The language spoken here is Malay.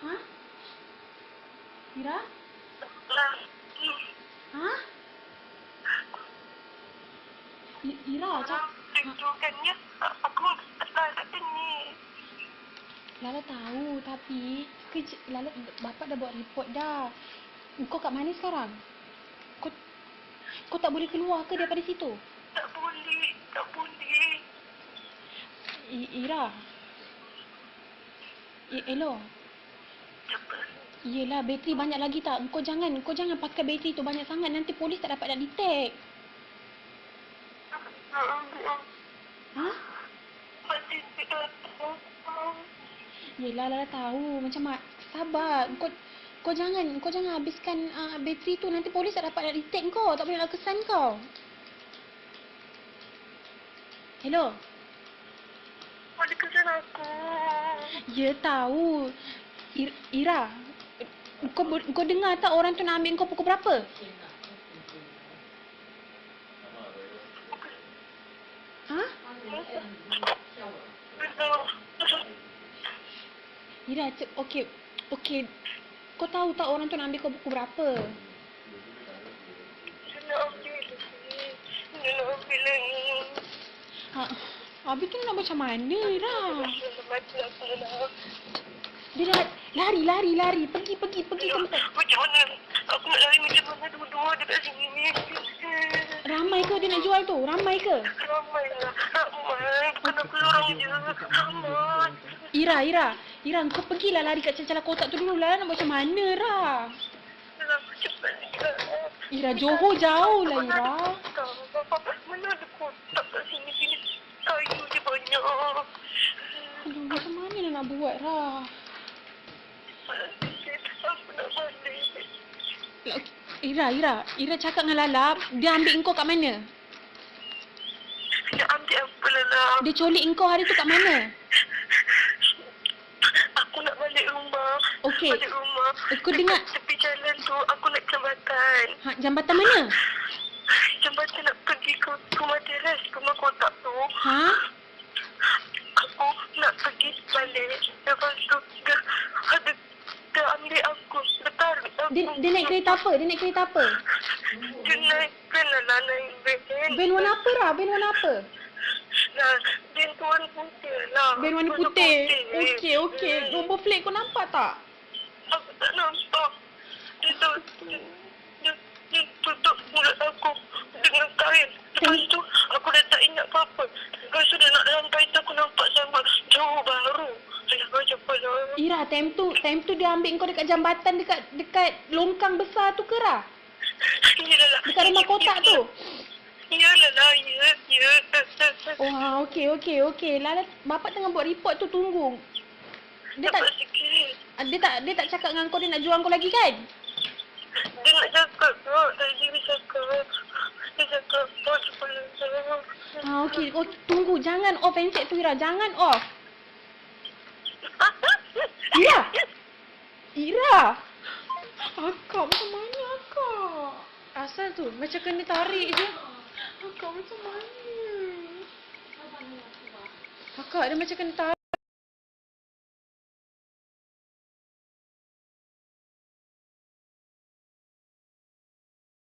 Ha? Ira? Ha? I- Ira, cak. Tunjukkannya aku tak ni. Lala tahu tapi kerja Lala bapak dah buat report dah. Kau kat mana sekarang? Kau kau tak boleh keluar ke daripada situ? Tak boleh, tak boleh. I, Ira. I, Elo. Yelah, bateri banyak lagi tak? Kau jangan, kau jangan pakai bateri tu banyak sangat. Nanti polis tak dapat nak detect. Ha? Yelah, Lala tahu. Macam mak, sabar. Kau kau jangan, kau jangan habiskan uh, bateri tu. Nanti polis tak dapat nak detect kau. Tak boleh nak kesan kau. Hello? Boleh kesan aku. Ya tahu. Ir, Ira, kau kau dengar tak orang tu nak ambil kau pukul berapa? Ha? Ira, okey. Okey. Kau tahu tak orang tu nak ambil kau pukul berapa? Ambil lagi. Dia nak lagi. Ha, habis tu nak macam mana, Ira? Dia dah lari, lari, lari. Pergi, pergi, pergi tempat. Macam mana? Aku nak lari macam mana dua-dua dekat sini ni. Ramai ke dia nak jual tu? Ramai ke? Ramai lah. Ramai. Bukan aku seorang je. Ramai. Ira, Ira. Ira, kau pergilah lari kat celah kotak tu dulu lah. Nak macam mana, Ra? Lah, Cepat. Ira, Johor jauh lah, Ira. Mana ada kotak kat sini sini. Kayu je banyak. Aduh, macam mana nak buat, Ra? Aku nak balik. Lah, Ira, Ira. Ira cakap dengan Lala, dia ambil engkau kat mana? Dia ambil apa lah. Dia colik engkau hari tu kat mana? Aku nak balik rumah. Okey. Balik rumah. Eh, kau dengar. Tepi jalan tu aku nak jambatan. Ha, jambatan mana? Jambatan nak pergi ke rumah teras, rumah kotak tu. Ha? Aku nak pergi balik. Lepas tu dia ada dia ambil aku. Dia. Dia, naik kereta apa? Dia naik kereta apa? Dia naik van lah lah naik van. Van warna apa, Ra? Van warna apa? Nah, van tu warna putih lah. Van warna putih. Okey, okey. Nombor plate kau nampak tak? Aku tak nampak. Dia tu, dia, dia, dia tutup mulut aku dengan kain. Lepas tu, aku dah tak ingat apa-apa. Lepas tu, dia nak lampai tu, aku nampak sama jauh baru. Saya macam apa lah. Ira, time tu, time tu dia ambil kau dekat jambatan dekat dekat longkang besar tu ke, Ra? Yalah lah. Dekat rumah kotak tu? Yalah lah, ya, ya. Wah, okey, okey, okey. Lala, bapak tengah buat report tu, tunggu. Dia tak, Dapat sikit. dia tak, dia tak cakap dengan kau dia nak jual kau lagi kan? Dia nak cakap tu, tadi dia cakap. Dia cakap, oh, cepat lah. Ha, okey. Oh, tunggu. Jangan off handset tu, Ira. Jangan off. Ira! Ira! Akak, macam mana akak? Asal tu, macam kena tarik je. Akak, macam mana? Akak, dia macam kena tarik.